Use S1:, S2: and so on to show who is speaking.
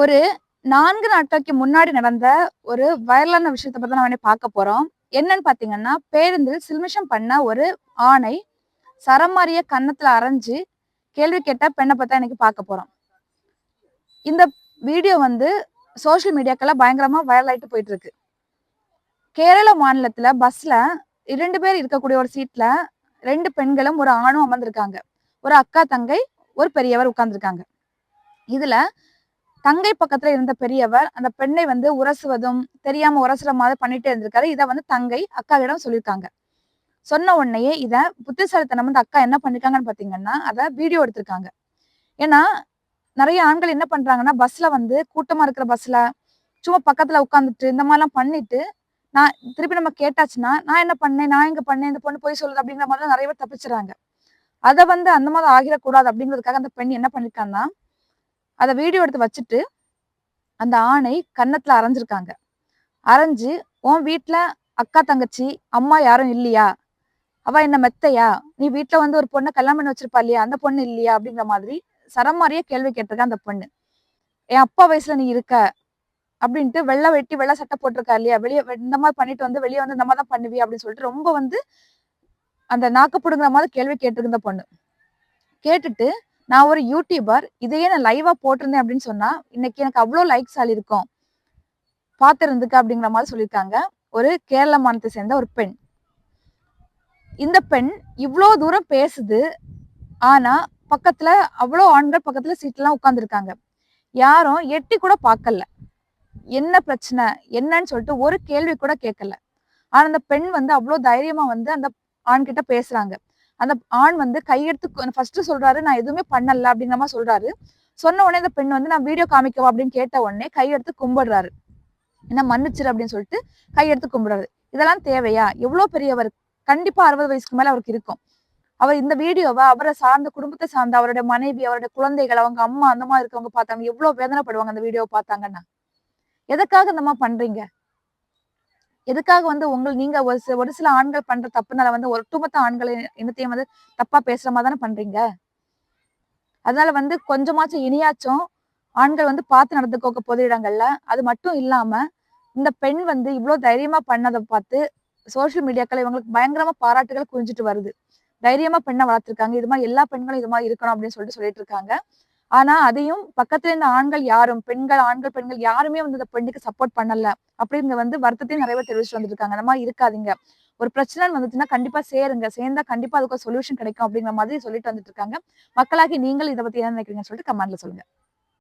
S1: ஒரு நான்கு நாட்களுக்கு முன்னாடி நடந்த ஒரு வைரலான விஷயத்தை பத்தி நம்ம பார்க்க போறோம். என்னன்னு பாத்தீங்கன்னா பேருந்தில் சில்மிஷம் பண்ண ஒரு ஆணை சரமாரிய கன்னத்துல அரைஞ்சு கேள்வி கேட்ட பெண்ணை பத்தி எனக்கு பார்க்க போறோம். இந்த வீடியோ வந்து சோசியல் மீடியாக்கெல்லாம் பயங்கரமா வைரல் ஆயிட்டு போயிட்டு இருக்கு. கேரள மாநிலத்துல பஸ்ல இரண்டு பேர் இருக்கக்கூடிய ஒரு சீட்ல ரெண்டு பெண்களும் ஒரு ஆணும் அமர்ந்திருக்காங்க. ஒரு அக்கா தங்கை ஒரு பெரியவர் உட்கார்ந்துருக்காங்க. இதுல தங்கை பக்கத்துல இருந்த பெரியவர் அந்த பெண்ணை வந்து உரசுவதும் தெரியாம உரசுற மாதிரி பண்ணிட்டே இருந்திருக்காரு. இதை வந்து தங்கை அக்காவிடம் சொல்லியிருக்காங்க. சொன்ன உடனேயே இத புத்திசாலித்தனம் வந்து அக்கா என்ன பண்ணிருக்காங்கன்னு பாத்தீங்கன்னா அதை வீடியோ எடுத்திருக்காங்க. ஏன்னா நிறைய ஆண்கள் என்ன பண்றாங்கன்னா பஸ்ல வந்து கூட்டமா இருக்கிற பஸ்ல சும்மா பக்கத்துல உட்காந்துட்டு இந்த மாதிரிலாம் பண்ணிட்டு நான் திருப்பி நம்ம கேட்டாச்சுன்னா நான் என்ன பண்ணேன்? நான் எங்க பண்ணேன்? இந்த பொண்ணு போய் சொல்லுது அப்படிங்கிற மாதிரி நிறைய பேர் தப்பிச்சுறாங்க அதை வந்து அந்த மாதிரி ஆகிடக்கூடாது அப்படிங்கிறதுக்காக அந்த பெண் என்ன பண்ணிருக்காங்கன்னா அதை வீடியோ எடுத்து வச்சுட்டு அந்த ஆணை கன்னத்துல அரைஞ்சிருக்காங்க. அரைஞ்சு உன் வீட்டில் அக்கா தங்கச்சி அம்மா யாரும் இல்லையா? அவ என்ன மெத்தையா? நீ வீட்டில் வந்து ஒரு பொண்ணை கல்யாணம் பண்ணி வச்சிருப்பா இல்லையா? அந்த பொண்ணு இல்லையா? அப்படிங்கிற மாதிரி சரமாரியே கேள்வி கேட்டிருக்க அந்த பொண்ணு. என் அப்பா வயசுல நீ இருக்க அப்படின்ட்டு வெள்ளை வெட்டி வெள்ளை சட்டை போட்டிருக்கா இல்லையா? வெளியே இந்த மாதிரி பண்ணிட்டு வந்து வெளியே வந்து இந்த மாதிரி தான் பண்ணுவி அப்படின்னு சொல்லிட்டு ரொம்ப வந்து அந்த நாக்கப்படுங்கிற மாதிரி கேள்வி கேட்டிருந்த பொண்ணு. கேட்டுட்டு நான் ஒரு யூடியூபர் இதையே நான் லைவா போட்டிருந்தேன் அப்படின்னு சொன்னா இன்னைக்கு எனக்கு அவ்வளோ லைக்ஸ் ஆள் இருக்கும். பார்த்துருந்துக்கு அப்படிங்கிற மாதிரி சொல்லியிருக்காங்க. ஒரு கேரள மாநிலத்தை சேர்ந்த ஒரு பெண். இந்த பெண் இவ்வளோ தூரம் பேசுது. ஆனா பக்கத்துல அவ்வளோ ஆண்கள் பக்கத்துல சீட்லாம் உட்காந்துருக்காங்க யாரும் எட்டி கூட பார்க்கல. என்ன பிரச்சனை? என்னன்னு சொல்லிட்டு ஒரு கேள்வி கூட கேட்கல. ஆனா அந்த பெண் வந்து அவ்வளோ தைரியமா வந்து அந்த ஆண்கிட்ட பேசுகிறாங்க பேசுறாங்க. அந்த ஆண் வந்து கையெடுத்து ஃபர்ஸ்ட் சொல்றாரு நான் எதுவுமே பண்ணல அப்படிங்கிற மாதிரி சொல்றாரு. சொன்ன உடனே இந்த பெண் வந்து நான் வீடியோ காமிக்கவா? அப்படின்னு கேட்ட உடனே கையெடுத்து கும்பிடுறாரு. என்ன மன்னிச்சிரு அப்படின்னு சொல்லிட்டு கையெடுத்து கும்பிடுறாரு. இதெல்லாம் தேவையா? எவ்வளவு பெரியவர்? கண்டிப்பா அறுபது வயசுக்கு மேல அவருக்கு இருக்கும். அவர் இந்த வீடியோவை அவரை சார்ந்த குடும்பத்தை சார்ந்த அவருடைய மனைவி அவருடைய குழந்தைகள் அவங்க அம்மா அந்த மாதிரி இருக்கவங்க பார்த்தாங்க. எவ்வளவு வேதனைப்படுவாங்க அந்த வீடியோவை பார்த்தாங்கன்னா. எதுக்காக இந்த மாதிரி பண்றீங்க? எதுக்காக வந்து உங்கள் நீங்க ஒரு சில ஒரு சில ஆண்கள் பண்ற தப்புனால வந்து ஒட்டுமொத்த ஆண்களை இன்னத்தையும் வந்து தப்பா பேசுற மாதிரி தானே பண்றீங்க? அதனால வந்து கொஞ்சமாச்சும் இனியாச்சும் ஆண்கள் வந்து பார்த்து நடந்துக்கோக்க பொது இடங்கள்ல அது மட்டும் இல்லாம இந்த பெண் வந்து இவ்வளவு தைரியமா பண்ணதை பார்த்து சோசியல் மீடியாக்கள் இவங்களுக்கு பயங்கரமா பாராட்டுகள் குறிஞ்சிட்டு வருது. தைரியமா பெண்ணை வளர்த்துருக்காங்க. இது மாதிரி எல்லா பெண்களும் இது மாதிரி இருக்கணும் அப்படின்னு சொல்லிட்டு சொல்லிட்டு இருக்காங்க. ஆனா அதையும் பக்கத்துல இருந்த ஆண்கள் யாரும் பெண்கள் ஆண்கள் பெண்கள் யாருமே வந்து இந்த பெண்ணுக்கு சப்போர்ட் பண்ணல. அப்படிங்க வந்து வருத்தத்தையும் நிறைய பேர் தெரிவிச்சுட்டு வந்துருக்காங்க. அந்த மாதிரி இருக்காதீங்க. ஒரு பிரச்சனை வந்துச்சுன்னா கண்டிப்பா சேருங்க. சேர்ந்தா கண்டிப்பா அதுக்கு ஒரு சொல்யூஷன் கிடைக்கும் அப்படிங்கிற மாதிரி சொல்லிட்டு வந்துட்டு இருக்காங்க. மக்களாகி நீங்கள் இதை பத்தி என்ன நினைக்கிறீங்கன்னு சொல்லிட்டு கமெண்ட்ல சொல்லுங்க.